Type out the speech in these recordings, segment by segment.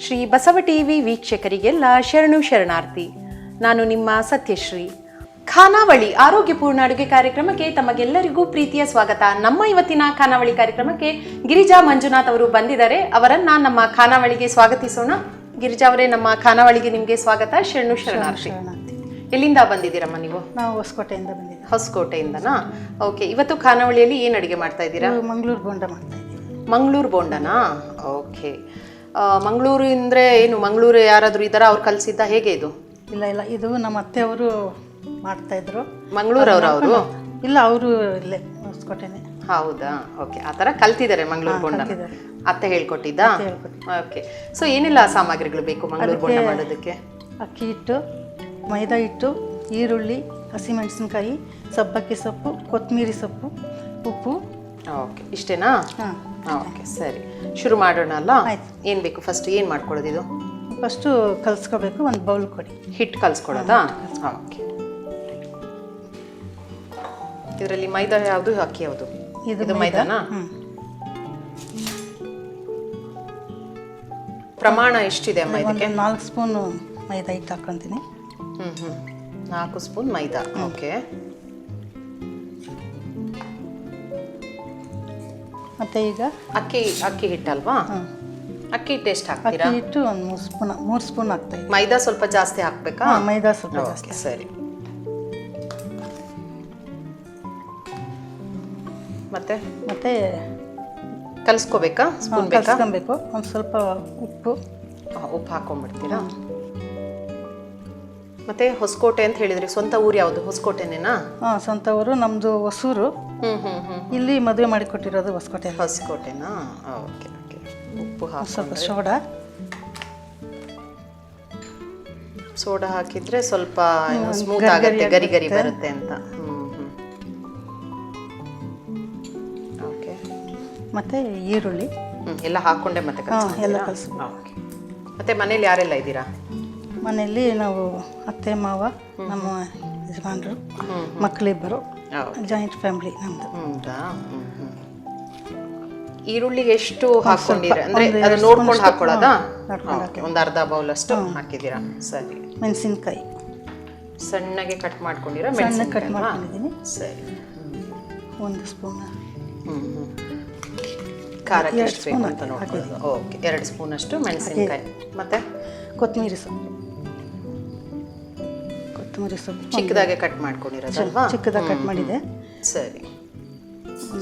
Shri Basava TV ವೀಕ್ಷಕರಿಗೆಲ್ಲ ಶರಣು ಶರಣಾರ್ಥಿ. ನಾನು ನಿಮ್ಮ ಸತ್ಯಶ್ರೀ. ಖಾನಾವಳಿ ಆರೋಗ್ಯಪೂರ್ಣ ಅಡುಗೆ ಕಾರ್ಯಕ್ರಮಕ್ಕೆ ತಮಗೆಲ್ಲರಿಗೂ ಪ್ರೀತಿಯ ಸ್ವಾಗತ. ನಮ್ಮ ಇವತ್ತಿನ ಖಾನಾವಳಿ ಕಾರ್ಯಕ್ರಮಕ್ಕೆ ಗಿರಿಜಾ ಮಂಜುನಾಥ್ ಅವರು ಬಂದಿದ್ದಾರೆ. ಅವರನ್ನ ನಮ್ಮ ಖಾನಾವಳಿಗೆ ಸ್ವಾಗತಿಸೋಣ. ಗಿರಿಜಾ ಅವರೇ ನಮ್ಮ ಖಾನಾವಳಿಗೆ ನಿಮಗೆ ಸ್ವಾಗತ. ಶರಣು ಶರಣಾರ್ಥಿ. ಎಲ್ಲಿಂದ ಬಂದಿದ್ದೀರಮ್ಮ ನೀವು? ನಾವು ಹೊಸಕೋಟೆಯಿಂದ ಬಂದಿದ್ದೀವಿ. ಹೊಸಕೋಟೆಯಿಂದನಾ? ಓಕೆ ಇವತ್ತು ಖಾನಾವಳಿಯಲ್ಲಿ ಏನು ಅಡುಗೆ ಮಾಡ್ತಾ ಇದ್ದೀರಾ? ಮಂಗಳೂರು ಬೋಂಡ ಮಾಡ್ತಾ ಇದ್ದೀವಿ. ಮಂಗಳೂರು ಬೋಂಡನಾ? ಓಕೆ. ಮಂಗಳೂರು ಅಂದರೆ ಏನು? ಮಂಗಳೂರು ಯಾರಾದರೂ ಇದ್ದಾರಾ? ಅವ್ರು ಕಲಿಸಿದ್ದ ಹೇಗೆ ಇದು? ಇಲ್ಲ ಇಲ್ಲ ಇದು ನಮ್ಮ ಅತ್ತೆಯವರು ಮಾಡ್ತಾ ಇದ್ರು. ಮಂಗಳೂರವ್ರು ಅವರು ಇಲ್ಲ ಅವರು ಇಲ್ಲೇ ಹೊಸಕೋಟೆನೆ. ಹೌದಾ? ಓಕೆ ಆ ಥರ ಕಲ್ತಿದ್ದಾರೆ ಮಂಗಳೂರು ಬೋಂಡ. ಅತ್ತೆ ಹೇಳ್ಕೊಟ್ಟಿದ್ದ? ಓಕೆ ಸೊ ಏನೆಲ್ಲ ಸಾಮಗ್ರಿಗಳು ಬೇಕು ಮಂಗಳೂರು ಬೋಂಡ ಮಾಡೋದಕ್ಕೆ? ಅಕ್ಕಿ ಹಿಟ್ಟು ಮೈದಾ ಹಿಟ್ಟು ಈರುಳ್ಳಿ ಹಸಿಮೆಣಸಿನ್ಕಾಯಿ ಸಬ್ಬಕ್ಕಿ ಸೊಪ್ಪು ಕೊತ್ತಂಬರಿ ಸೊಪ್ಪು ಉಪ್ಪು. ಓಕೆ ಇಷ್ಟೇನಾ? ಹಾಂ. ಓಕೆ ಸರಿ. ಶುರು ಮಾಡೋಣ ಅಲ್ಲ? ಆಯ್ತು. ಏನು ಬೇಕು? ಫಸ್ಟ್ ಏನು ಮಾಡ್ಕೊಳ್ಳೋದು ಇದು? ಫಸ್ಟು ಕಲಿಸ್ಕೋಬೇಕು ಒಂದು ಬೌಲ್ ಕೊಡಿ. ಹಿಟ್ಟು ಕಲಿಸ್ಕೊಳ್ಳೋದಾ ಓಕೆ ಇದರಲ್ಲಿ ಮೈದಾ ಯಾವುದು ಅಕ್ಕಿ ಯಾವುದು? ಇದು ಮೈದಾನ? ಹ್ಞೂ ಪ್ರಮಾಣ ಎಷ್ಟಿದೆ ಅಮ್ಮ ಇದಕ್ಕೆ? ಒಂದು ನಾಲ್ಕು ಸ್ಪೂನು ಮೈದಾ ಹಿಟ್ಟು ಹಾಕ್ಕೊತೀನಿ. ಹ್ಞೂ ಹ್ಞೂ ನಾಲ್ಕು ಸ್ಪೂನ್ ಮೈದಾ. ಓಕೆ ಮತ್ತು ಈಗ? ಅಕ್ಕಿ ಅಕ್ಕಿ ಹಿಟ್ಟಲ್ವಾ? ಹಾಂ. ಅಕ್ಕಿ ಹಿಟ್ಟು ಎಷ್ಟು ಹಾಕ್ತೀರಾ? ಅಕ್ಕಿ ಹಿಟ್ಟು ಒಂದು ಮೂರು ಸ್ಪೂನ್ ಮೂರು ಸ್ಪೂನ್ ಹಾಕ್ತಾ ಮೈದಾ ಸ್ವಲ್ಪ ಜಾಸ್ತಿ ಹಾಕ್ಬೇಕಾ? ಹಾಂ ಮೈದಾ ಸ್ವಲ್ಪ ಜಾಸ್ತಿ ಸರಿ. ಮತ್ತೆ? ಮತ್ತೆ ಕಲಿಸ್ಕೋಬೇಕಾ? ಸ್ಪೂನ್ ಬೇಕಾ? ಕಲ್ಸ್ಕೊಬೇಕು. ಒಂದು ಸ್ವಲ್ಪ ಉಪ್ಪು. ಉಪ್ಪು ಹಾಕೊಂಡ್ಬಿಡ್ತೀರಾ? ಮತ್ತೆ ಹೊಸಕೋಟೆ ಅಂತ ಹೇಳಿದ್ರಿ. ಸ್ವಂತ ಊರು ಯಾವುದು? ಹೊಸಕೋಟೆನೇನಾ? ಹಾಂ ಸ್ವಂತ ಊರು ನಮ್ಮದು ಹೊಸೂರು. ಇಲ್ಲಿ ಮದುವೆ ಮಾಡಿಕೊಟ್ಟಿರೋದು ಹೊಸಕೋಟೆ. ಹೊಸಕೋಟೆನಾ? Okay okay. ಉಪ್ಪು ಸ್ವಲ್ಪ ಸೋಡಾ. ಸೋಡಾ ಹಾಕಿದ್ರೆ ಸ್ವಲ್ಪ ಸ್ಮೂತ್ ಆಗುತ್ತೆ ಗರಿ ಗರಿ ಬರುತ್ತೆ ಅಂತ. ಓಕೆ. ಮತ್ತು ಈರುಳ್ಳಿ. ಎಲ್ಲ ಹಾಕೊಂಡೆ ಮತ್ತೆ ಎಲ್ಲ? ಓಕೆ. ಮತ್ತೆ ಮನೇಲಿ ಯಾರೆಲ್ಲ ಇದ್ದೀರಾ? ಮನೆಯಲ್ಲಿ ನಾವು ಅತ್ತೆ ಮಾವ ನಮ್ಮ ಯಜಮಾನರು ಮಕ್ಕಳಿಬ್ಬರು ಜಾಯಿಂಟ್ ಫ್ಯಾಮಿಲಿ ನಮ್ದು. ಹೌದಾ? ಈರುಳ್ಳಿಗೆ ಎಷ್ಟು ಹಾಕೊಂಡಿರ ಅಂದ್ರೆ ಅದು ನೋಡ್ಕೊಂಡು ಸ್ಪೂನ್ ಹಾಕೊಳ್ಳೋದಾ? ಒಂದು ಅರ್ಧ ಬೌಲ್ ಅಷ್ಟು ಹಾಕಿದ್ದೀರಾ? ಸರಿ. ಮೆಣಸಿನ್ಕಾಯಿ. ಸಣ್ಣಗೆ ಕಟ್ ಮಾಡ್ಕೊಂಡಿರಾ? ಸಣ್ಣ ಕಟ್ ಮಾಡ್ಕೊಂಡಿದ್ದೀನಿ ಸರಿ. ಒಂದು ಸ್ಪೂನ್. ಖಾರಕ್ಕೆ ಎಷ್ಟು ಬೇಕು ಅಂತ ನೋಡ್ಕೊಳ್ಳೋದು. ಓಕೆ ಎರಡು ಸ್ಪೂನ್ ಅಷ್ಟು ಮೆಣಸಿನಕಾಯಿ. ಮತ್ತೆ? ಕೊತ್ತಂಬರಿ ಸೊಪ್ಪು. ಕೊತ್ತಂಬರಿ ಸೊಪ್ಪು ಚಿಕ್ಕದಾಗೆ ಕಟ್ ಮಾಡ್ಕೊಂಡಿರೋದಲ್ವಾ ಚಿಕ್ಕದಾಗಿ ಕಟ್ ಮಾಡಿದೆ. ಸರಿ.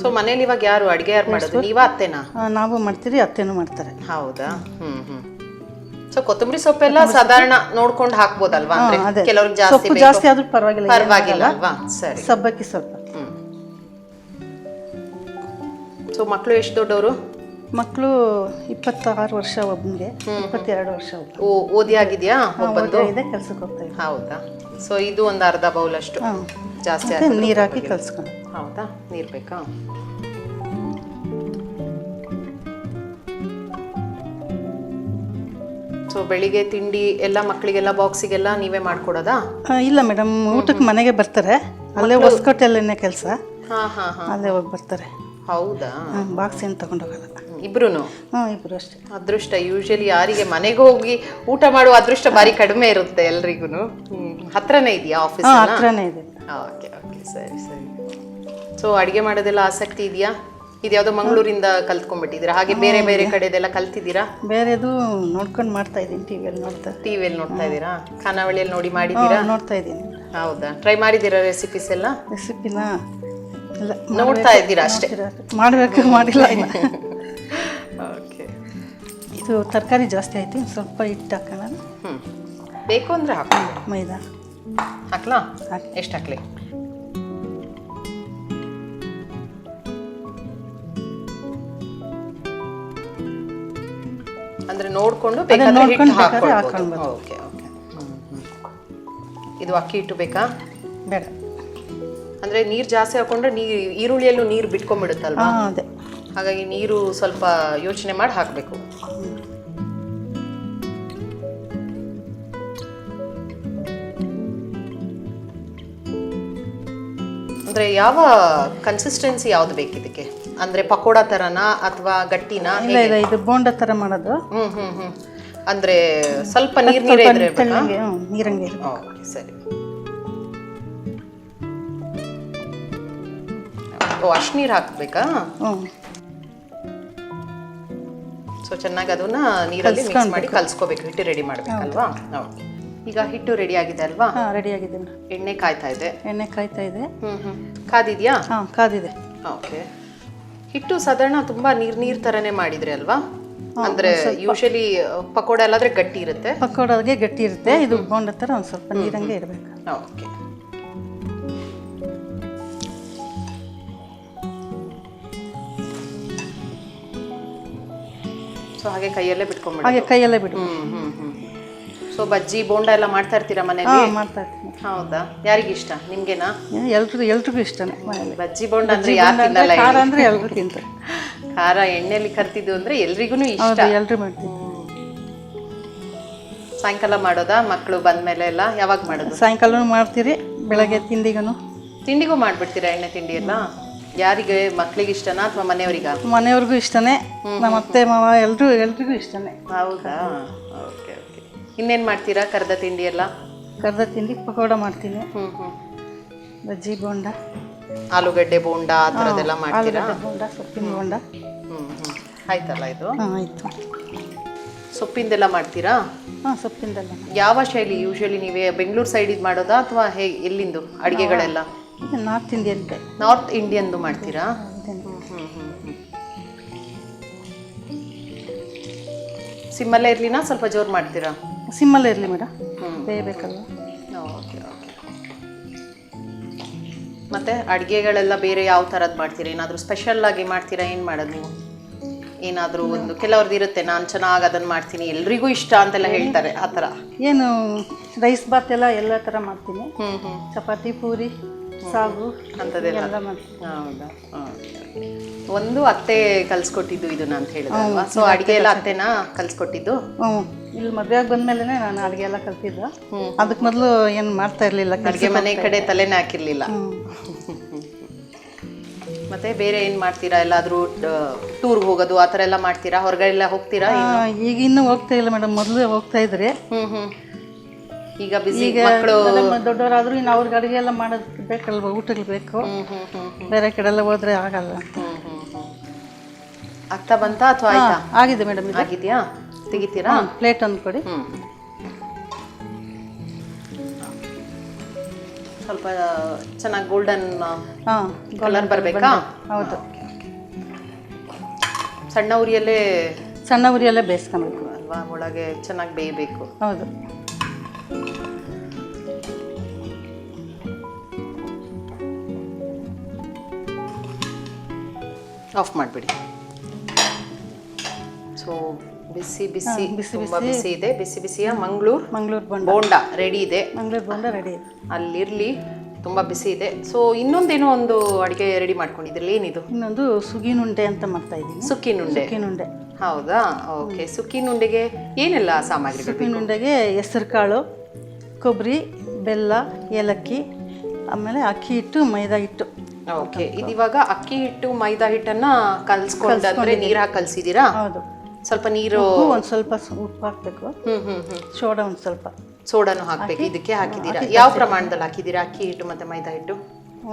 ಸೊ ಮನೇಲಿ ಇವಾಗ ಯಾರು ಅಡುಗೆ ಯಾರು ಮಾಡೋದು? ನೀವಾ ಅತ್ತೆನಾ? ನಾವು ಮಾಡ್ತೀರಿ ಅತ್ತೆನೂ ಮಾಡ್ತಾರೆ. ಹೌದಾ? ಹ್ಮ್ ಹ್ಮ್. ಸೊ ಕೊತ್ತಂಬರಿ ಸೊಪ್ಪೆಲ್ಲ ಸಾಧಾರಣ ನೋಡ್ಕೊಂಡು ಹಾಕ್ಬೋದಲ್ವಾ? ಅಂದ್ರೆ ಅದೇ. ಕೆಲವ್ರಿಗೆ ಜಾಸ್ತಿ ಸೊಪ್ಪು ಜಾಸ್ತಿ ಆದ್ರೂ ಪರವಾಗಿಲ್ಲ ಪರವಾಗಿಲ್ಲ ಅಲ್ವಾ? ಸರಿ. ಸಬ್ಬಕ್ಕಿ ಸ್ವಲ್ಪ ಹ್ಮ್. ಸೊ ಮಕ್ಕಳು ಎಷ್ಟು ದೊಡ್ಡವರು? ಮಕ್ಕಳು ಇಪ್ಪತ್ತಾರು ವರ್ಷ ಒಬ್ಬನಿಗೆ ಇಪ್ಪತ್ತೆರಡು ವರ್ಷ ಓ ಓದಿ ಆಗಿದೆಯಾ ಕೆಲಸಕ್ಕೆ ಇದೆ ಕೆಲ್ಸಕ್ಕೆ ಹೋಗ್ತಾ ಹೌದಾ? ಸೊ ಇದು ಒಂದು ಅರ್ಧ ಬೌಲ್ ಅಷ್ಟು ಹಾಂ. ಜಾಸ್ತಿ ಮತ್ತೆ ನೀರು ಹಾಕಿ ಕಲ್ಸ್ಕೊಂಡು ಹೌದಾ? ನೀರು ಬೇಕಾ? ಸೊ ಬೆಳಿಗ್ಗೆ ತಿಂಡಿ ಎಲ್ಲ ಮಕ್ಕಳಿಗೆಲ್ಲ ಬಾಕ್ಸಿಗೆಲ್ಲ ನೀವೇ ಮಾಡ್ಕೊಡೋದಾ? ಆ, ಇಲ್ಲ ಮೇಡಮ್ ಊಟಕ್ಕೆ ಮನೆಗೆ ಬರ್ತಾರೆ. ಅಲ್ಲೇ ಹೊಸಕೋಟೆಲ್ಲೇ ಕೆಲಸ. ಹಾ ಹಾ ಹಾ. ಅಲ್ಲೇ ಹೋಗಿ ಬರ್ತಾರೆ. ಹೌದಾ? ಬಾಕ್ಸ್ ಏನು ತಗೊಂಡೋಗಲ್ಲ ಇಬ್ರು ಅಷ್ಟೇ. ಅದೃಷ್ಟ ಯೂಶಲಿ ಯಾರಿಗೆ ಮನೆಗೆ ಹೋಗಿ ಊಟ ಮಾಡುವ ಅದೃಷ್ಟ ಬಾರಿ ಕಡಿಮೆ ಇರುತ್ತೆ ಎಲ್ರಿಗೂ ಹತ್ರನೇ ಇದೆಯಾ ಆಫೀಸ್ ಹತ್ರನೇ ಇದೆ. ಓಕೆ ಓಕೆ ಸರಿ ಸರಿ. ಸೊ ಅಡುಗೆ ಮಾಡೋದೆಲ್ಲ ಆಸಕ್ತಿ ಇದೆಯಾ? ಇದ್ಯಾವುದೋ ಮಂಗಳೂರಿಂದ ಕಲ್ತ್ಕೊಂಡ್ಬಿಟ್ಟಿದ್ದೀರಾ? ಹಾಗೆ ಬೇರೆ ಬೇರೆ ಕಡೆದೆಲ್ಲ ಕಲ್ತಿದ್ದೀರಾ? ಬೇರೆದು ನೋಡ್ಕೊಂಡು ಮಾಡ್ತಾ ಇದ್ದೀನಿ ಟಿವಿಯಲ್ಲಿ ನೋಡ್ತಾ. ಟಿವಿಯಲ್ಲಿ ನೋಡ್ತಾ ಇದ್ದೀರಾ? ಖಾನಾವಳಿಯಲ್ಲಿ ನೋಡಿ ಮಾಡಿದ್ದೀರಾ? ನೋಡ್ತಾ ಇದ್ದೀನಿ. ಹೌದಾ? ಟ್ರೈ ಮಾಡಿದ್ದೀರಾ ರೆಸಿಪೀಸ್ ಎಲ್ಲ? ರೆಸಿಪಿನ ಇಲ್ಲ ನೋಡ್ತಾ ಇದ್ದೀರಾ ಅಷ್ಟೇ. ಮಾಡಬೇಕು ಮಾಡಿಲ್ಲ. ಇದು ತರಕಾರಿ ಜಾಸ್ತಿ ಆಯ್ತು ಸ್ವಲ್ಪ ಹಿಟ್ಟು ಹಾಕೋಣ ಹ್ಞೂ ಬೇಕು ಅಂದರೆ ಹಾಕಿ. ಮೈದಾ. ಹಾಕ್ಲಾ? ಹಾಕಿ. ಎಷ್ಟು ಹಾಕ್ಲಿ? ಅಂದರೆ ನೋಡಿಕೊಂಡು. Okay okay. ಇದು ಅಕ್ಕಿ ಹಿಟ್ಟು ಬೇಕಾ? ಬೇಡ. ಅಂದರೆ ನೀರು ಜಾಸ್ತಿ ಹಾಕೊಂಡ್ರೆ ನೀರು ಈರುಳ್ಳಿಯಲ್ಲೂ ನೀರು ಬಿಟ್ಕೊಂಡ್ಬಿಡುತ್ತಲ್ವಾ? ಅದೇ. ಹಾಗಾಗಿ ನೀರು ಸ್ವಲ್ಪ ಯೋಚನೆ ಮಾಡಿ ಹಾಕಬೇಕು. ಅಂದ್ರೆ ಯಾವ ಕನ್ಸಿಸ್ಟೆನ್ಸಿ ಯಾವ್ದು ಬೇಕಿದಕ್ಕೆ ಅಂದ್ರೆ ಪಕೋಡ ತರನಾ ಅಥವಾ ಗಟ್ಟಿನಾ ಇಲ್ಲ ಇಲ್ಲ ಇದು ಬೋಂಡ ಥರ ಮಾಡೋದು. ಹ್ಮ್ ಹ್ಮ್ ಹ್ಮ್. ಅಂದ್ರೆ ಸ್ವಲ್ಪ ನೀರ್ ನೀರೇ ಇದ್ರೆ ಬೇಕಾ? ಹ್ಞೂ ನೀರಂಗೆ ಇರ್ಬೇಕು. ಓಕೆ ಸರಿ. ಓ ಅಷ್ಟು ನೀರು ಹಾಕಬೇಕಾ? ಹ್ಞೂ ಸೊ ಚೆನ್ನಾಗಿ ಅದನ್ನ ನೀರಲ್ಲಿ ಮಿಕ್ಸ್ ಮಾಡಿ ಕಲ್ಸ್ಕೋಬೇಕು ಹಿಟ್ಟು ರೆಡಿ ಮಾಡ್ಬೇಕಲ್ವಾ? ಓಕೆ. ಈಗ ಹಿಟ್ಟು ರೆಡಿ ಆಗಿದೆ ಅಲ್ವಾ? ಹಾಂ ರೆಡಿ ಆಗಿದೆ ಮೇಡಮ್. ಎಣ್ಣೆ ಕಾಯ್ತಾ ಇದೆ. ಎಣ್ಣೆ ಕಾಯ್ತಾ ಇದೆ. ಹ್ಮ್ ಹ್ಮ್. ಕಾದಿದ್ಯಾ? ಹಾಂ ಕಾದಿದೆ. ಓಕೆ ಹಿಟ್ಟು ಸಾಧಾರಣ ತುಂಬಾ ನೀರ್ ನೀರ್ ತರನೇ ಮಾಡಿದ್ರಿ ಅಲ್ವಾ? ಅಂದ್ರೆ ಯೂಶಲಿ ಪಕೋಡ ಎಲ್ಲಾದ್ರೆ ಗಟ್ಟಿ ಇರುತ್ತೆ? ಪಕೋಡಾಗೆ ಗಟ್ಟಿ ಇರುತ್ತೆ. ಇದು ಬೋಂಡ ತರ ಒಂದು ಸ್ವಲ್ಪ ನೀರಂಗೆ ಇರಬೇಕು. ಓಕೆ ಸೊ ಹಾಗೆ ಕೈಯಲ್ಲೇ ಬಿಟ್ಕೊಂಡ್ಬಿಡಿ ಹಾಗೆ ಕೈಯಲ್ಲೇ ಬಿಡು. ಹ್ಮ್ ಹ್ಮ್. ಸೊ ಬಜ್ಜಿ ಬೋಂಡ ಎಲ್ಲ ಮಾಡ್ತಾ ಇರ್ತೀರಾ ಮನೇಲಿ ಹಾಂ ಮಾಡ್ತಾ ಇರ್ತೀನಿ. ಹೌದಾ? ಯಾರಿಗ ಇಷ್ಟ? ನಿಮ್ಗೆನಾ? ಎಲ್ರಿಗೂ ಎಲ್ರಿಗೂ ಇಷ್ಟನೇ ಮನೇಲಿ ಬಜ್ಜಿ ಬೋಂಡ ಅಂದ್ರೆ ಯಾರು ತಿನ್ನಲ್ಲ ಖಾರ ಹೇಳಿ? ಅಂದರೆ ಎಲ್ರು ತಿಂತಾರೆ. ಖಾರ ಎಣ್ಣೆಲಿ ಕರ್ತಿದ್ದು ಅಂದ್ರೆ ಎಲ್ರಿಗೂ ಇಷ್ಟ. ಹೌದು ಎಲ್ರು ಮಾಡ್ತೀವಿ ಸಾಯಂಕಾಲ ಮಾಡೋದಾ? ಮಕ್ಕಳು ಬಂದ್ಮೇಲೆ ಎಲ್ಲ ಯಾವಾಗ ಮಾಡೋದು? ಸಾಯಂಕಾಲ ಮಾಡ್ತೀರಿ ಬೆಳಗ್ಗೆ ತಿಂಡಿಗೂ ತಿಂಡಿಗೂ ಮಾಡ್ಬಿಡ್ತೀರಾ ಎಣ್ಣೆ ತಿಂಡಿ ಎಲ್ಲ? ಯಾರಿಗೆ ಮಕ್ಳಿಗೆ ಇಷ್ಟನಾ ಅಥವಾ ಮನೆಯವರಿಗ? ಮನೆಯವ್ರಿಗೂ ಇಷ್ಟನೇ. ನಮ್ಮ ಅತ್ತೆ ಮಾವ ಎಲ್ರು ಎಲ್ರಿಗೂ ಇಷ್ಟನೇ. ಹೌದಾ? ಓಕೆ. ಇನ್ನೇನ್ ಮಾಡ್ತೀರಾ ಕರ್ದ ತಿಂಡಿ ಎಲ್ಲ? ಕರ್ದ ತಿಂಡಿ ಪಕೋಡ ಮಾಡ್ತೀನಿ. ಹ್ಮ್ ಹ್ಞೂ ಬಜ್ಜಿ ಬೋಂಡ. ಆಲೂಗಡ್ಡೆ ಬೋಂಡ ಆ ಥರದ್ದೆಲ್ಲ ಮಾಡ್ತೀರಾ? ಆಲೂಗಡ್ಡೆ ಬೋಂಡ ಸೊಪ್ಪಿನ ಬೋಂಡ. ಹ್ಮ್ ಹ್ಞೂ ಆಯ್ತಲ್ಲ ಇದು? ಹಾಂ ಆಯಿತು. ಸೊಪ್ಪಿಂದೆಲ್ಲ ಮಾಡ್ತೀರಾ? ಹಾಂ ಸೊಪ್ಪಿಂದೆಲ್ಲ ಯಾವ ಶೈಲಿ ಯೂಶಲಿ ನೀವೇ ಬೆಂಗಳೂರು ಸೈಡ್ ಇದು ಮಾಡೋದಾ ಅಥವಾ ಹೇ ಎಲ್ಲಿಂದು ಅಡಿಗೆಗಳೆಲ್ಲ? ಇದು ನಾರ್ತ್ ಇಂಡಿಯನ್ ನಾರ್ತ್ ಇಂಡಿಯನ್ದು ಮಾಡ್ತೀರಾ? ಸಿಮ್ಮಲ್ಲೇ ಇರಲಿನ? ಸ್ವಲ್ಪ ಜೋರು ಮಾಡ್ತೀರಾ? ಸಿಮ್ಮಲ್ಲೇ ಇರಲಿ ಮೇಡಮ್. ಬೇಯಬೇಕಲ್ವ ಓಕೆ ಓಕೆ ಮತ್ತೆ ಅಡುಗೆಗಳೆಲ್ಲ ಬೇರೆ ಯಾವ ಥರದ್ದು ಮಾಡ್ತೀರಾ? ಏನಾದರೂ ಸ್ಪೆಷಲ್ ಆಗಿ ಮಾಡ್ತೀರಾ? ಏನು ಮಾಡೋದು ನೀವು? ಏನಾದರೂ ಒಂದು ಕೆಲವ್ರದ್ದು ಇರುತ್ತೆ ನಾನು ಚೆನ್ನಾಗಿ ಅದನ್ನು ಮಾಡ್ತೀನಿ ಎಲ್ರಿಗೂ ಇಷ್ಟ ಅಂತೆಲ್ಲ ಹೇಳ್ತಾರೆ ಆ ಥರ. ಏನು ರೈಸ್ ಬಾತ್ ಎಲ್ಲ ಎಲ್ಲ ಥರ ಮಾಡ್ತೀನಿ. ಚಪಾತಿ ಪೂರಿ ಸಾಗು ಅಂಥದ್ದೆಲ್ಲ ಹೌದಾ. ಒಂದು ಅತ್ತೆ ಕಲ್ಸ್ಕೊಟ್ಟಿದ್ದು ಇದನ್ನ ಅಂತ ಹೇಳಿದ್ರಲ್ವಾ ಸೊ ಅಡುಗೆ ಎಲ್ಲ ಅತ್ತೆನಾ ಕಲ್ಸ್ಕೊಟ್ಟಿದ್ದು? ಹ್ಞೂ ಇಲ್ಲಿ ಮದುವೆಯಾಗಿ ಬಂದಮೇಲೆ ನಾನು ಅಡುಗೆ ಎಲ್ಲ ಕಲ್ತಿದ್ದ. ಅದಕ್ಕೆ ಮೊದಲು ಏನು ಮಾಡ್ತಾ ಇರಲಿಲ್ಲ ಅಡುಗೆ ಮನೆ ಕಡೆ ತಲೆನೇ ಹಾಕಿರಲಿಲ್ಲ. ಮತ್ತೆ ಬೇರೆ ಏನು ಮಾಡ್ತೀರಾ? ಎಲ್ಲಾದರೂ ಟೂರ್ ಹೋಗೋದು ಆ ಥರ ಎಲ್ಲ ಮಾಡ್ತೀರಾ? ಹೊರಗಡೆ ಎಲ್ಲ ಹೋಗ್ತೀರಾ ಈಗ ಇನ್ನೂ ಹೋಗ್ತಾ ಇಲ್ಲ ಮೇಡಮ್ ಮೊದಲು ಹೋಗ್ತಾ ಇದ್ರಿ. ಈಗ ಬಿಸಿ ಮಕ್ಕಳು ದೊಡ್ಡವರಾದ್ರೂ ಇನ್ನು ಅವ್ರಿಗೆ ಅಡುಗೆ ಎಲ್ಲ ಮಾಡೋದಕ್ಕೆ ಬೇಕಲ್ವ? ಊಟಕ್ಕೆ ಬೇಕು. ಬೇರೆ ಕಡೆ ಎಲ್ಲ ಹೋದ್ರೆ ಆಗಲ್ಲ. ಆಗ್ತಾ ಬಂತಾ ಅಥವಾ ಆಗಿದೆ ಮೇಡಮ್ ಆಗಿದ್ಯಾ? ತೆಗಿತೀರಾ? ಪ್ಲೇಟ್ ಒಂದು ಕೊಡಿ. ಸ್ವಲ್ಪ ಚೆನ್ನಾಗಿ ಗೋಲ್ಡನ್ ಹಾಂ ಕಲರ್ ಬರಬೇಕಾ? ಹೌದು. ಸಣ್ಣ ಉರಿಯಲ್ಲೇ ಸಣ್ಣ ಉರಿಯಲ್ಲೇ ಬೇಯಿಸ್ಕೊಬೇಕು. ಅಲ್ವಾ? ಒಳಗೆ ಚೆನ್ನಾಗಿ ಬೇಯಬೇಕು. ಹೌದು. ಆಫ್ ಮಾಡಿಬಿಡಿ. ಸೊ ಬಿಸಿ ಬಿಸಿ ಬಿಸಿ ತುಂಬಾ ಬಿಸಿ ಇದೆ. ಬಿಸಿ ಬಿಸಿಯ ಮಂಗಳೂರು ಮಂಗಳೂರು ಬಂಡ. ಬೋಂಡ ರೆಡಿ ಇದೆ. ಮಂಗಳೂರು ಬಂಡ ರೆಡಿ ಇದೆ. ಅಲ್ಲಿರ್ಲಿ ತುಂಬಾ ಬಿಸಿ ಇದೆ. ಸೊ ಇನ್ನೊಂದೇನೋ ಒಂದು ಅಡಿಗೆ ರೆಡಿ ಮಾಡ್ಕೊಂಡಿದ್ರಲ್ಲಿ ಏನಿದು? ಇನ್ನೊಂದು ಸುಗಿನುಂಡೆ ಅಂತ ಮಾಡ್ತಾ ಇದ್ದೀನಿ. ಸುಕ್ಕಿನುಂಡೆ ಸುಗಿನುಂಡೆ ಹೌದಾ? ಓಕೆ ಸುಕ್ಕಿನುಂಡೆಗೆ ಏನೆಲ್ಲ ಸಾಮಗ್ರಿಗಳು ಬೇಕು? ಸುಗಿನುಂಡೆಗೆ ಹೆಸರು ಕಾಳು ಕೊಬ್ಬರಿ ಬೆಲ್ಲ ಏಲಕ್ಕಿ ಆಮೇಲೆ ಅಕ್ಕಿ ಹಿಟ್ಟು ಮೈದಾ ಹಿಟ್ಟು. ಓಕೆ ಇದಿವಾಗ ಅಕ್ಕಿ ಹಿಟ್ಟು ಮೈದಾ ಹಿಟ್ಟನ್ನ ಕಲ್ಸ್ಕೊಂಡ್ರೆ ನೀರ್ ಹಾಕಿ ಕಲ್ಸಿದೀರಾ ಹೌದು. ಸ್ವಲ್ಪ ನೀರು ಒಂದು ಸ್ವಲ್ಪ ಉಪ್ಪು ಹಾಕಬೇಕು. ಸೋಡಾ ಒಂದು ಸ್ವಲ್ಪ. ಸೋಡಾನು ಹಾಕ್ಬೇಕು ಇದಕ್ಕೆ ಹಾಕಿದೀರಾ ಯಾವ ಪ್ರಮಾಣದಲ್ಲಿ ಹಾಕಿದೀರಾ ಅಕ್ಕಿ ಹಿಟ್ಟು ಮತ್ತೆ ಮೈದಾ ಹಿಟ್ಟು?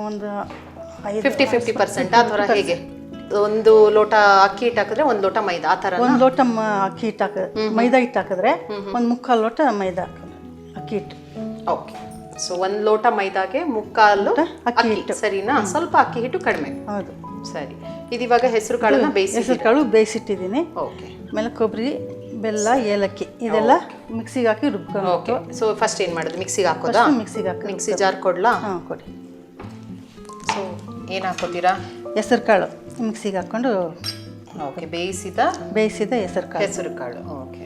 ಒಂದು ಫಿಫ್ಟಿ ಫಿಫ್ಟಿ ಪರ್ಸೆಂಟ್ ಆ ಥರ ಹೇಗೆ? ಒಂದು ಲೋಟ ಅಕ್ಕಿ ಹಿಟ್ಟು ಹಾಕಿದ್ರೆ ಒಂದು ಲೋಟ ಮೈದಾ ಆ ಥರ ಒಂದು ಲೋಟ ಅಕ್ಕಿ ಹಿಟ್ಟು ಹಾಕ ಮೈದಾ ಹಿಟ್ಟು ಹಾಕಿದ್ರೆ ಒಂದು ಮುಕ್ಕಾಲು ಲೋಟ ಮೈದಾ ಅಕ್ಕಿ ಹಿಟ್ಟು. ಓಕೆ ಸೊ ಒಂದು ಲೋಟ ಮೈದಾಗೆ ಮುಕ್ಕಾಲು ಅಕ್ಕಿ ಹಿಟ್ಟು. ಸರಿನಾ? ಸ್ವಲ್ಪ ಅಕ್ಕಿ ಹಿಟ್ಟು ಕಡಿಮೆ. ಹೌದು. ಸರಿ. ಇದಿವಾಗ ಹೆಸರು ಕಾಳನ್ನ ಬೇಯಿಸಿ ಹೆಸರು ಕಾಳು ಬೇಯಿಸಿಟ್ಟಿದ್ದೀನಿ. ಓಕೆ ಆಮೇಲೆ ಕೊಬ್ಬರಿ ಬೆಲ್ಲ ಏಲಕ್ಕಿ ಇದೆಲ್ಲ ಮಿಕ್ಸಿಗೆ ಹಾಕಿ ರುಬ್ಕೊಂಡು ಓಕೆ. ಸೊ ಫಸ್ಟ್ ಏನು ಮಾಡೋದು? ಮಿಕ್ಸಿಗೆ ಹಾಕೋದಾ? ಮಿಕ್ಸಿಗೆ ಹಾಕಿ ಮಿಕ್ಸಿ ಜಾರ್ ಕೊಡ್ಲಾ? ಹಾಂ ಕೊಡಿ. ಸೊ ಏನು ಹಾಕೋತೀರಾ? ಹೆಸರು ಕಾಳು ಮಿಕ್ಸಿಗೆ ಹಾಕ್ಕೊಂಡು ಓಕೆ ಬೇಯಿಸಿದ? ಬೇಯಿಸಿದ ಹೆಸರು ಕಾಳು ಹೆಸರು ಕಾಳು ಓಕೆ.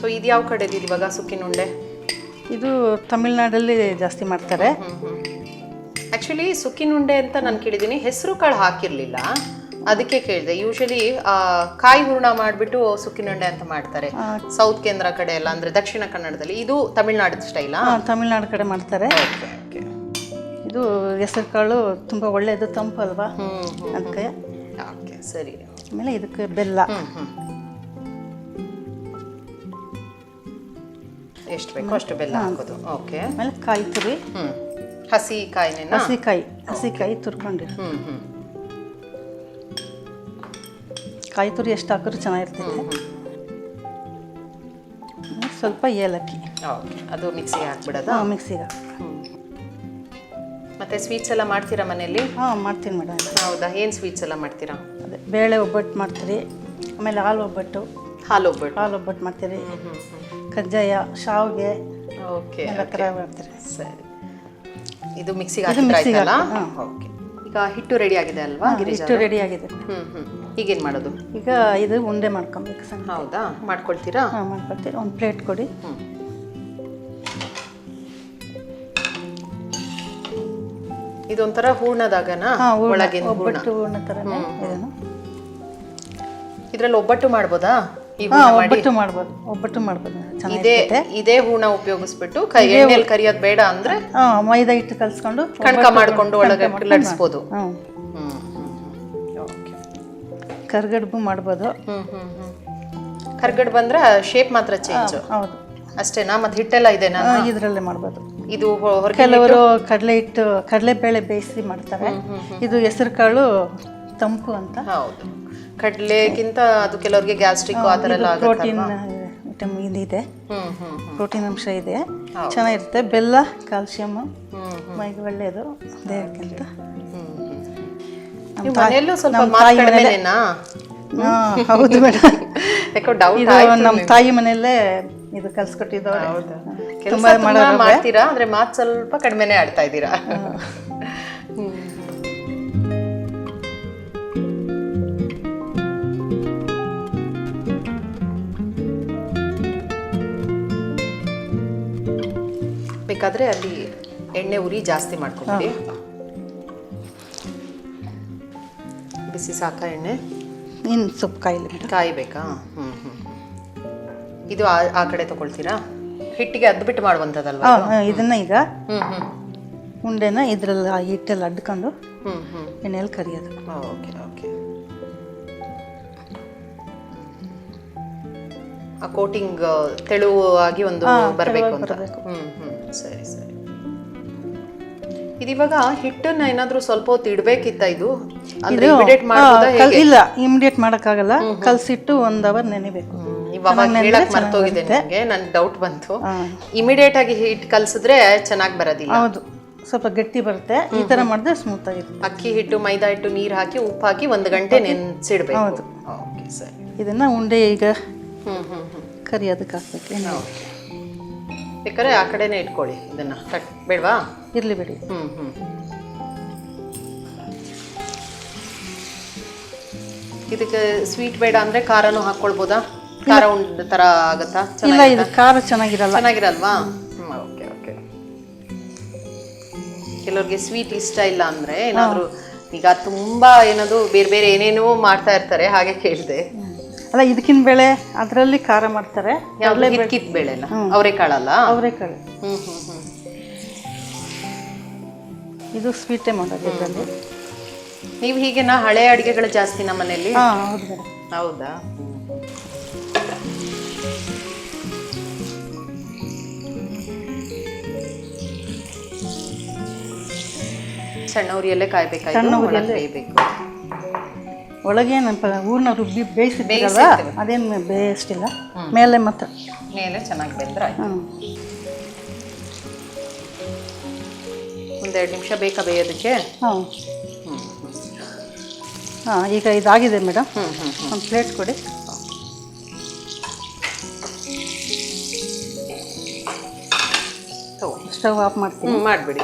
ಸೊ ಇದು ಯಾವ ಕಡೆದು ಇವಾಗ ಸುಕ್ಕಿನುಂಡೆ ಇದು ತಮಿಳ್ನಾಡಲ್ಲಿ ಜಾಸ್ತಿ ಮಾಡ್ತಾರೆ. ಆ್ಯಕ್ಚುಲಿ ಸುಕ್ಕಿನುಂಡೆ ಅಂತ ನಾನು ಕೇಳಿದ್ದೀನಿ ಹೆಸರು ಕಾಳು ಹಾಕಿರಲಿಲ್ಲ. ಅದಕ್ಕೆ ಕೇಳಿದೆ. ಯೂಶಲಿ ಕಾಯಿ ಹೂರ್ಣ ಮಾಡಿಬಿಟ್ಟು ಸುಕ್ಕಿನುಂಡೆ ಅಂತ ಮಾಡ್ತಾರೆ. ಸೌತ್ ಕೇಂದ್ರ ಕಡೆ ಎಲ್ಲ ಅಂದ್ರೆ ದಕ್ಷಿಣ ಕನ್ನಡದಲ್ಲಿ. ಇದು ತಮಿಳ್ನಾಡು ಸ್ಟೈಲಾ ತಮಿಳ್ನಾಡು ಕಡೆ ಮಾಡ್ತಾರೆ. ಇದು ಹೆಸರು ಕಾಳು ತುಂಬ ಒಳ್ಳೆಯದು ತಂಪು ಅಲ್ವಾ ಹ್ಞೂ ಅದಕ್ಕೆ. ಓಕೆ ಸರಿ. ಆಮೇಲೆ ಇದಕ್ಕೆ ಬೆಲ್ಲ. ಎಷ್ಟು ಬೇಕು ಅಷ್ಟು ಬೆಲ್ಲ ಹಾಕೋದು. ಓಕೆ ಆಮೇಲೆ ಕಾಯಿ ತುರಿ ಹ್ಮ್. ಹಸಿ ಕಾಯಿ ಹಸಿಕಾಯಿ ಹಸಿಕಾಯಿ ತುರ್ಕೊಂಡಿರಿ. ಹ್ಞೂ ಹ್ಮ್. ಕಾಯಿ ತುರಿ ಎಷ್ಟು ಹಾಕಿದ್ರು ಚೆನ್ನಾಗಿರ್ತೈತೆ. ಸ್ವಲ್ಪ ಏಲಕ್ಕಿ. ಅದು ಮಿಕ್ಸಿಗೆ ಹಾಕ್ಬಿಡೋದು? ಹಾಂ ಮಿಕ್ಸಿಗೆ ಮತ್ತೆ ಸ್ವೀಟ್ಸ್ ಎಲ್ಲ ಮಾಡ್ತೀರಾ ಮನೆಯಲ್ಲಿ? ಹಾಂ ಮಾಡ್ತೀನಿ ಮೇಡಮ್. ಹೌದಾ? ಏನು ಸ್ವೀಟ್ಸ್ ಎಲ್ಲ ಮಾಡ್ತೀರಾ? ಅದೇ ಬೇಳೆ ಒಬ್ಬಟ್ಟು ಮಾಡ್ತೀರಿ ಆಮೇಲೆ ಹಾಲು ಒಬ್ಬಟ್ಟು. ಹಾಲು ಒಬ್ಬಟ್ಟು. ಹಾಲು ಒಬ್ಬಟ್ಟು ಮಾಡ್ತೀರಿ. ಕಜ್ಜಾಯ ಶಾವಿಗೆ ಓಕೆ ಎಲ್ಲ ಥರ ಮಾಡ್ತೀರಿ ಸರಿ. ಇದು ಮಿಕ್ಸಿಗೆ ಹಾಕಿ ಹಾಕಿದ್ರೆ ಮಿಕ್ಸಿಗೆ ಆಯ್ತಲ್ಲ? ಹಾಕಿ, ಹಾ. ಓಕೆ ಈಗ ಹಿಟ್ಟು ರೆಡಿ ಆಗಿದೆ ಅಲ್ವಾ ಹಿಟ್ಟು ರೆಡಿ ಆಗಿದೆ. ಹ್ಞೂ ಹ್ಮ್. ಈಗೇನ್ ಮಾಡೋದು? ಈಗ ಇದು ಉಂಡೆ ಮಾಡ್ಕೊಬೇಕು ಸಣ್ಣ ಹೌದಾ? ಮಾಡ್ಕೊಳ್ತೀರಾ? ಹಾಂ ಮಾಡ್ಕೊಳ್ತೀರಿ ಒಂದು ಪ್ಲೇಟ್ ಕೊಡಿ. ಇದೊಂಥರ ಹೂರ್ಣದಾಗನ? ಒಳಗಿನ ಒಬ್ಬಟ್ಟು ಹೂರ್ಣ ಥರನೇ ಇದನ್ನು. ಇದ್ರಲ್ಲಿ ಒಬ್ಬಟ್ಟು ಮಾಡ್ಬೋದಾ? ಈ ಹಾಂ ಹೂರ್ಣ ಮಾಡಿ? ಒಬ್ಬಟ್ಟು ಮಾಡ್ಬೋದು. ಒಬ್ಬಟ್ಟು ಮಾಡ್ಬೋದು. ಇದೇ ಇದೇ ಹೂರ್ಣ ಉಪಯೋಗಿಸ್ಬಿಟ್ಟು ಕೈ ಎಣ್ಣೆಲಿ ಕರಿಯೋದ್ ಬೇಡ ಅಂದ್ರೆ ಹಾಂ ಮೈದಾ ಹಿಟ್ಟು ಕಲಿಸ್ಕೊಂಡು ಕಣ್ಕ ಮಾಡ್ಕೊಂಡು ಒಳಗೆ ಲಡ್ಸ್ಬೋದು ಹ್ಞೂ ಕರ್ಗಡ್ಬು ಮಾಡ್ಬೋದು. ಕರ್ಗಡ್ ಬಂದ್ರೆ ಶೇಪ್ ಮಾತ್ರ ಚೇಂಜ್ ಹೌದು. ಅಷ್ಟೇನಾ? ಮತ್ತೆ ಹಿಟ್ಟೆಲ್ಲ ಇದೆನಾ? ಇದರಲ್ಲೇ ಮಾಡ್ಬೋದು. ಇದು ಕೆಲವರು ಕಡಲೆ ಹಿಟ್ಟು ಕಡಲೆಬೇಳೆ ಬೇಯಿಸಿ ಮಾಡ್ತಾರೆ. ಇದು ಹೆಸರು ಕಾಳು ತಂಪು ಅಂತ. ಹೌದು. ಕಡಲೆಗಿಂತ ಅದು ಕೆಲವರಿಗೆ ಗ್ಯಾಸ್ಟ್ರಿಕ್ ಆ ಥರ ಎಲ್ಲ ಪ್ರೋಟೀನ್ ವಿಟಮಿನ್ ಇದೆ. ಪ್ರೋಟೀನ್ ಅಂಶ ಇದೆ. ಚೆನ್ನಾಗಿರುತ್ತೆ. ಬೆಲ್ಲ ಕ್ಯಾಲ್ಸಿಯಮ್ ಮೈಗೆ ಒಳ್ಳೆಯದು. ದೇಹಕ್ಕಿಂತ. ನೀವು ಮನೆಯಲ್ಲೂ ಸ್ವಲ್ಪ ನಮ್ಮ ಮಾತು ತಾಯಿ ಕಡಿಮೆನೇನಾ ಹಾಂ ಹೌದು ಮೇಡಮ್ ಯಾಕೋ ಡೌಟ್ ಇದು ನಮ್ಮ ತಾಯಿ ಮನೆಯಲ್ಲೇ ಇದು ಕಲ್ಸ್ಕೊಟ್ಟಿದ್ದವ್ರೆ. ಕೆಲಸ ತುಂಬಾ ಮಾಡ್ತೀರಾ? ಅಂದ್ರೆ ಮಾತು ಸ್ವಲ್ಪ ಕಡಿಮೆನೆ ಆಡ್ತಾ ಇದ್ದೀರಾ? ಬೇಕಾದ್ರೆ ಅಲ್ಲಿ ಎಣ್ಣೆ ಉರಿ ಜಾಸ್ತಿ ಮಾಡ್ಕೊಂಬಿಡಿ. ಬಿಸಿ ಸಾಕ ಎಣ್ಣೆ ಇನ್ನು ಸೊಪ್ಪು ಮೇಡಮ್ ಕಾಯಿ ಬೇಕಾ ಹ್ಮ್ ಹ್ಮ್ ಇದು ಆ ಆ ಕಡೆ ತಗೊಳ್ತೀರಾ? ಹಿಟ್ಟಿಗೆ ಅದ್ಬಿಟ್ಟು ಮಾಡುವಂಥದ್ದಲ್ವಾ ಹಾಂ ಇದನ್ನ ಈಗ ಹ್ಞೂ ಹ್ಞೂ ಉಂಡೆನ ಇದರಲ್ಲಿ ಆ ಹಿಟ್ಟಲ್ಲಿ ಅಡ್ಕೊಂಡು ಹ್ಮ್ ಹ್ಮ್. ಎಣ್ಣೆಯಲ್ಲಿ ಕರಿಯೋದು. Okay okay. ಆ ಕೋಟಿಂಗ್ ತೆಳುವಾಗಿ ಒಂದು ಬರಬೇಕು ಅಂತ. ಹ್ಮ್ ಹ್ಮ್. ಸರಿ ಸರಿ. ಇದಿವಾಗ ಹಿಟ್ಟನ್ನ ಏನಾದ್ರೂ ಸ್ವಲ್ಪ ಹೊತ್ತು ಇಡ್ಬೇಕಿತ್ತ ಇದು? ಅಂದ್ರೆ ಇಮಿಡಿಯೇಟ್ ಮಾಡ್ಬೋದಾ ಇಲ್ಲ ಇಮಿಡಿಯೇಟ್ ಮಾಡೋಕ್ಕಾಗಲ್ಲ. ಕಲ್ಸಿಟ್ಟು ಒಂದು ಅವರ್ ನೆನಿಬೇಕು. ಇವಾಗ ಹೇಳಕ್ ಮರ್ತೋಗಿದೆ ನನಗೆ ನನ್ ಡೌಟ್ ಬಂತು. ಹಾಂ. ಇಮಿಡಿಯೇಟ್ ಆಗಿ ಹಿಟ್ ಕಲ್ಸಿದ್ರೆ ಚೆನ್ನಾಗಿ ಬರೋದಿಲ್ಲ. ಹೌದು ಸ್ವಲ್ಪ ಗಟ್ಟಿ ಬರುತ್ತೆ. ಈ ತರ ಮಾಡಿದ್ರೆ ಸ್ಮೂತ್ ಆಗಿರುತ್ತೆ. ಅಕ್ಕಿ ಹಿಟ್ಟು ಮೈದಾ ಹಿಟ್ಟು ನೀರು ಹಾಕಿ ಉಪ್ಪು ಹಾಕಿ ಒಂದು ಗಂಟೆ ನೆನ್ಸಿಡ್ಬೇಕು. ಹೌದು. ಓಕೆ ಸರಿ. ಇದನ್ನ ಉಂಡೆ ಈಗ ಹ್ಮ್ ಹ್ಮ್ ಹ್ಮ್. ಕರಿಯೋದಕ್ಕೆ ಹಾಕ್ಬೇಕು ಎಣ್ಣೆ ಬೇಕಾದ್ರೆ ಆ ಕಡೆನೇ ಇಟ್ಕೊಳ್ಳಿ ಇದನ್ನ. ಕಟ್ ಬೇಡವಾ? ಇರಲಿ ಬಿಡಿ. ಹ್ಮ್ ಹ್ಮ್. ಇದಕ್ಕೆ ಸ್ವೀಟ್ ಬೇಡ ಅಂದ್ರೆ ಖಾರನೂ ಹಾಕೊಳ್ಬೋದಾ ಖಾರ ಉಂಡ ತರ ಆಗತ್ತಾ? ಇಲ್ಲ ಇದು ಖಾರ ಚೆನ್ನಾಗಿರಲ್ಲ. ಚೆನ್ನಾಗಿರಲ್ವಾ? ಓಕೆ ಓಕೆ ಕೆಲವ್ರಿಗೆ ಸ್ವೀಟ್ ಇಷ್ಟ ಇಲ್ಲ ಅಂದ್ರೆ ಏನಾದ್ರು ಈಗ ತುಂಬಾ ಏನದು ಬೇರೆ ಬೇರೆ ಏನೇನೋ ಮಾಡ್ತಾ ಇರ್ತಾರೆ ಹಾಗೆ ಕೇಳಿದೆ. ಅಲ್ಲ ಇದಕ್ಕಿನ ಬೆಳೆ ಅದರಲ್ಲಿ ಖಾರ ಮಾಡ್ತಾರೆ. ಯಾವ್ದು? ಹಿಟ್ಕಿತ್ ಬೇಳೆನ? ಅವರೆಕಾಳಲ್ಲ ಅವರೆಕಾಳು ಇದು ಸ್ವೀಟೇ ಮಾಡೋದು ಇದರಲ್ಲಿ. ನೀವು ಹೀಗೆನಾ ಹಳೆ ಅಡಿಗೆಗಳು ಜಾಸ್ತಿ ನಮ್ಮ ಮನೆಯಲ್ಲಿ? ಹೌದು ಸಣ್ಣ ಉರಿಯಲ್ಲೇ ಕಾಯ್ಬೇಕಾಯ್ತು ಕಾಯ್ಬೇಕು. ಒಳಗೆ ಊರ್ನ ರುಬ್ಬಿ ಬೇಯಿಸಿದ್ದೀರಲ್ಲ ಅದೇನು ಬೇಯಿಸ್ತಿಲ್ಲ? ಮೇಲೆ ಮಾತ್ರ ಮೇಲೆ ಚೆನ್ನಾಗಿ ಬೆಂದ್ರೆ ಆಯ್ತು. ಹ್ಞೂ ಒಂದೆರಡು ನಿಮಿಷ ಬೇಕಾ ಬೇಯೋದಕ್ಕೆ? ಹಾಂ ಹಾಂ ಈಗ ಇದಾಗಿದೆ ಮೇಡಮ್ ಒಂದು ಪ್ಲೇಟ್ ಕೊಡಿ. ತಗೋ. ಸ್ಟವ್ ಆಫ್ ಮಾಡ್ತೀನಿ. ಮಾಡಿಬಿಡಿ.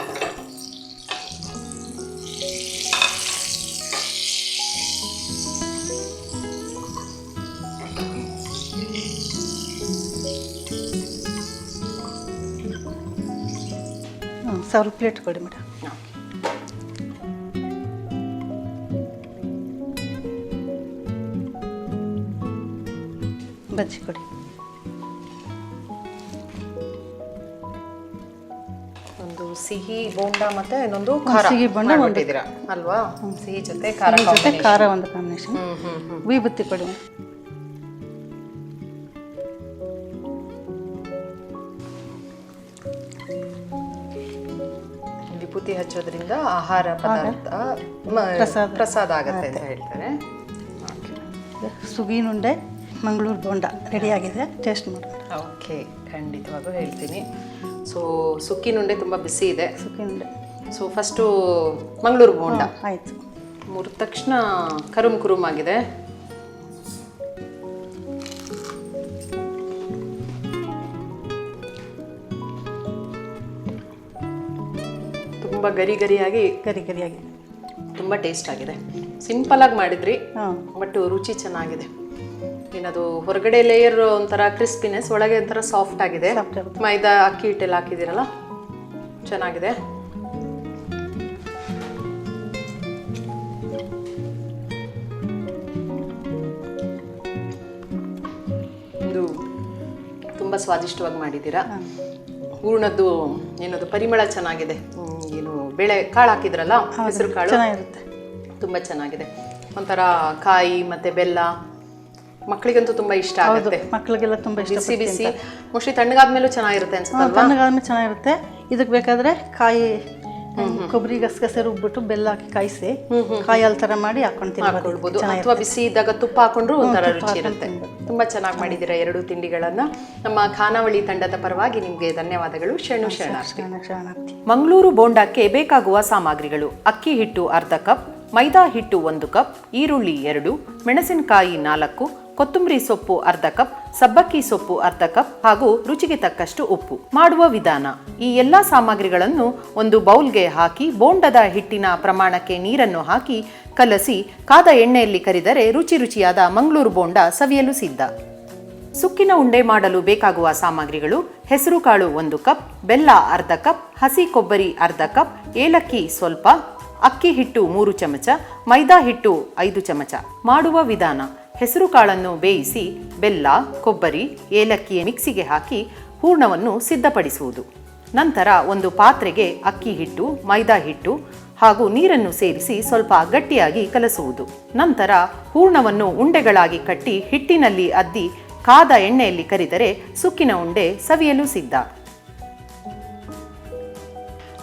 ಸಾವಿರ ಪ್ಲೇಟ್ ಕೊಡಿ ಮೇಡಮ್. ಬಜ್ಜಿ ಕೊಡಿ. ಒಂದು ಸಿಹಿ ಬೋಂಡ ಮತ್ತೆ ಇನ್ನೊಂದು ಖಾರ ಸಿಹಿ ಬೋಂಡ ಒಂದು- ಮಾಡ್ಬಿಟ್ಟಿದ್ದೀರಾ? ಅಲ್ವಾ? ಸಿಹಿ ಜೊತೆ ಖಾರ ಜೊತೆ combination. ಖಾರ ಒಂದು ಕಾಂಬಿನೇಷನ್ ವಿಭೂತಿ ಕೊಡಿ. ವಿಭೂತಿ ಹಚ್ಚೋದ್ರಿಂದ ಆಹಾರ ಪದಾರ್ಥ ಪ್ರಸಾದ. ಪ್ರಸಾದ ಆಗತ್ತೆ ಅಂತ ಹೇಳ್ತಾರೆ. ಸುಗೀನುಂಡೆ ಮಂಗಳೂರು ಬೋಂಡ ಆಗಿದೆ. ಟೇಸ್ಟ್ ಮಾಡಿ ಓಕೆ ಖಂಡಿತವಾಗೂ ಹೇಳ್ತೀನಿ. ಸೊ ಸುಕ್ಕಿನುಂಡೆ ತುಂಬ ಬಿಸಿ ಇದೆ. ಸುಕ್ಕಿನುಂಡೆ ಸೊ ಫಸ್ಟು ಮಂಗಳೂರು ಬೋಂಡ. ಆಯಿತು. ಮುರಿದ ತಕ್ಷಣ ಕರುಮ್ ಕುರುಮ್ ಆಗಿದೆ. ತುಂಬ ಗರಿ ಗರಿಯಾಗಿ ಗರಿ ಗರಿಯಾಗಿ. ತುಂಬ ಟೇಸ್ಟ್ ಆಗಿದೆ. ಸಿಂಪಲ್ ಆಗಿ ಮಾಡಿದ್ರಿ ಹಾಂ. ಬಟ್ ರುಚಿ ಚೆನ್ನಾಗಿದೆ. ಏನದು ಹೊರಗಡೆ ಲೇಯರ್ ಒಂಥರ ಕ್ರಿಸ್ಪಿನೆಸ್ ಒಳಗೆ ಒಂಥರ ಸಾಫ್ಟ್ ಆಗಿದೆ. Soft ಆಗುತ್ತೆ. ಮೈದಾ ಅಕ್ಕಿ ಹಿಟ್ಟೆಲ್ಲ ಹಾಕಿದ್ದೀರಲ್ಲ? ಚೆನ್ನಾಗಿದೆ. ಇದು ತುಂಬ ಸ್ವಾದಿಷ್ಟವಾಗಿ ಮಾಡಿದ್ದೀರಾ. ಹೂರ್ಣದ್ದು ಏನದು ಪರಿಮಳ ಚೆನ್ನಾಗಿದೆ. ಹ್ಮ್, ಏನು ಬೇಳೆ ಕಾಳು ಹಾಕಿದ್ರಲ್ಲ ಹೆಸರು ಕಾಳು? ಚೆನ್ನಾಗಿರುತ್ತೆ. ತುಂಬ ಚೆನ್ನಾಗಿದೆ. ಒಂಥರ ಕಾಯಿ ಮತ್ತೆ ಬೆಲ್ಲ ಮಕ್ಕಳಿಗಂತೂ ತುಂಬಾ ಇಷ್ಟ ಆಗುತ್ತೆ. ಮಕ್ಕಳಿಗೆಲ್ಲ ತುಂಬಾ ಇಷ್ಟ ಬಿಸಿ. ಬಿಸಿ ಮೋಸ್ಟ್ಲಿ ತಣ್ಣಗಾದ್ಮೇಲೂ ಚೆನ್ನಾಗಿರುತ್ತೆ ಅನ್ಸುತ್ತೆ ತಣ್ಣಗಾದ್ಮೇಲೆ ಚೆನ್ನಾಗಿರುತ್ತೆ. ಇದಕ್ಕೆ ಬೇಕಾದ್ರೆ ಕಾಯಿ ಕೊಬ್ಬರಿ ಗಸಗಸೆ ರುಬ್ಬಿಟ್ಟು ಬೆಲ್ಲ ಹಾಕಿ ಕಾಯಿಸಿ ಕಾಯಲ್ ತರ ಥರ ಮಾಡಿ ಹಾಕೊಂಡು ಹಾಕೊಳ್ಬೋದು ತಿನ್ಬೋದು ಅಥವಾ ಬಿಸಿ ಇದ್ದಾಗ ತುಪ್ಪ ಹಾಕೊಂಡ್ರು ಒಂಥರ ರುಚಿ ಇರುತ್ತೆ. ತುಂಬಾ ಚೆನ್ನಾಗಿ ಮಾಡಿದ್ದೀರಾ ಎರಡು ತಿಂಡಿಗಳನ್ನ. ನಮ್ಮ ಖಾನಾವಳಿ ತಂಡದ ಪರವಾಗಿ ನಿಮ್ಗೆ ಧನ್ಯವಾದಗಳು. ಶರಣು ಶರಣಾರ್ಥಿ. ಮಂಗಳೂರು ಬೋಂಡಕ್ಕೆ ಬೇಕಾಗುವ ಸಾಮಗ್ರಿಗಳು ಅಕ್ಕಿ ಹಿಟ್ಟು ಅರ್ಧ ಕಪ್ ಮೈದಾ ಹಿಟ್ಟು ಒಂದು ಕಪ್ ಈರುಳ್ಳಿ ಎರಡು ಮೆಣಸಿನಕಾಯಿ ನಾಲ್ಕು ಕೊತ್ತಂಬರಿ ಸೊಪ್ಪು ಅರ್ಧ ಕಪ್, ಸಬ್ಬಕ್ಕಿ ಸೊಪ್ಪು ಅರ್ಧ ಕಪ್ ಹಾಗೂ ರುಚಿಗೆ ತಕ್ಕಷ್ಟು ಉಪ್ಪು. ಮಾಡುವ ವಿಧಾನ, ಈ ಎಲ್ಲಾ ಸಾಮಗ್ರಿಗಳನ್ನು ಒಂದು ಬೌಲ್ಗೆ ಹಾಕಿ ಬೋಂಡದ ಹಿಟ್ಟಿನ ಪ್ರಮಾಣಕ್ಕೆ ನೀರನ್ನು ಹಾಕಿ ಕಲಸಿ, ಕಾದ ಎಣ್ಣೆಯಲ್ಲಿ ಕರಿದರೆ ರುಚಿ ರುಚಿಯಾದ ಮಂಗಳೂರು ಬೋಂಡ ಸವಿಯಲು ಸಿದ್ಧ. ಸುಕ್ಕಿನ ಉಂಡೆ ಮಾಡಲು ಬೇಕಾಗುವ ಸಾಮಗ್ರಿಗಳು ಹೆಸರುಕಾಳು ಒಂದು ಕಪ್, ಬೆಲ್ಲ ಅರ್ಧ ಕಪ್, ಹಸಿ ಕೊಬ್ಬರಿ ಅರ್ಧ ಕಪ್, ಏಲಕ್ಕಿ ಸ್ವಲ್ಪ, ಅಕ್ಕಿ ಹಿಟ್ಟು ಮೂರು ಚಮಚ, ಮೈದಾ ಹಿಟ್ಟು ಐದು ಚಮಚ. ಮಾಡುವ ವಿಧಾನ ಹೆಸರುಕಾಳನ್ನು ಬೇಯಿಸಿ ಬೆಲ್ಲ, ಕೊಬ್ಬರಿ, ಏಲಕ್ಕಿಯ ಮಿಕ್ಸಿಗೆ ಹಾಕಿ ಹೂರ್ಣವನ್ನು ಸಿದ್ಧಪಡಿಸುವುದು. ನಂತರ ಒಂದು ಪಾತ್ರೆಗೆ ಅಕ್ಕಿ ಹಿಟ್ಟು, ಮೈದಾ ಹಿಟ್ಟು ಹಾಗೂ ನೀರನ್ನು ಸೇರಿಸಿ ಸ್ವಲ್ಪ ಗಟ್ಟಿಯಾಗಿ ಕಲಸುವುದು. ನಂತರ ಹೂರ್ಣವನ್ನು ಉಂಡೆಗಳಾಗಿ ಕಟ್ಟಿ ಹಿಟ್ಟಿನಲ್ಲಿ ಅದ್ದಿ ಕಾದ ಎಣ್ಣೆಯಲ್ಲಿ ಕರಿದರೆ ಸುಕ್ಕಿನ ಉಂಡೆ ಸವಿಯಲು ಸಿದ್ಧ.